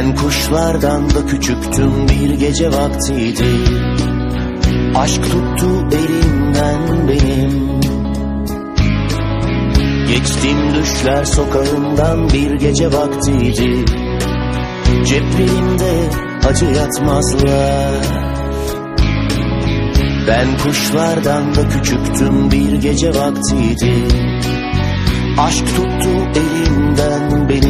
Ben kuşlardan da küçüktüm bir gece vaktiydi. Aşk tuttu elimden benim. Geçtim düşler sokağından bir gece vaktiydi. Ceplerimde acı yatmazlar. Ben kuşlardan da küçüktüm bir gece vaktiydi. Aşk tuttu elimden benim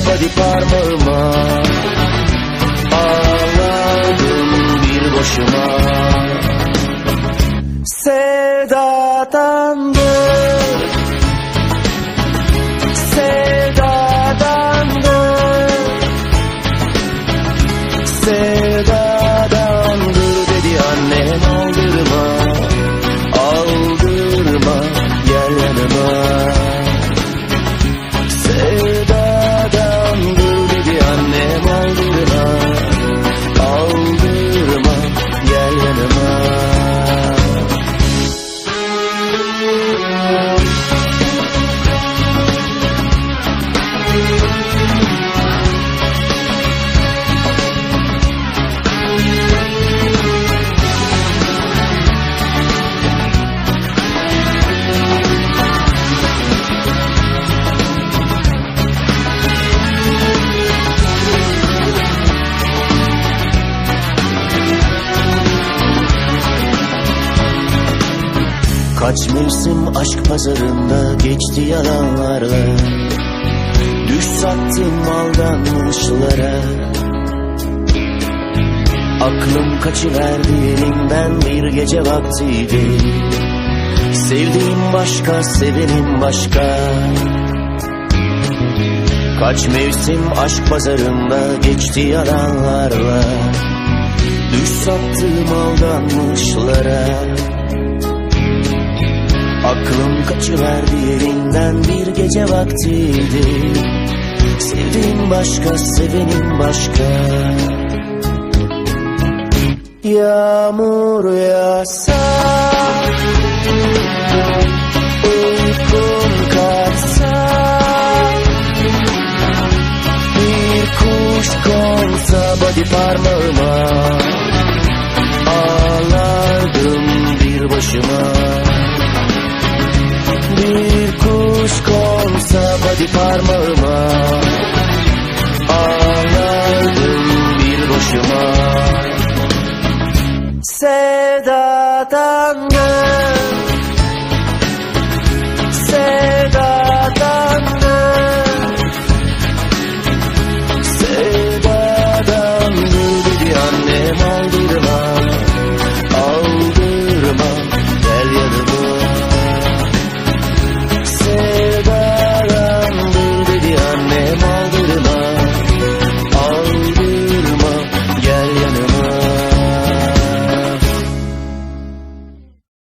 body parmağıma. Ağlardım bir başıma Sevdadandır Kaç mevsim aşk pazarında geçti yalanlarla. Düş sattım aldanmışlara Aklım kaçıverdi elimden bir gece vaktiydi. Sevdiğim başka, sevenim başka. Kaç mevsim aşk pazarında geçti yalanlarla. Düş sattım aldanmışlara Aklım kaçıverdi yerinden bir gece vaktiydi. Sevdiğim başka, sevenim başka. Yağmur yağsa Uykum kaçsa Bir kuş konsa body parmağıma Ağlardım bir başıma parmağıma. Ağlardım bir boşuma Sevdadan gel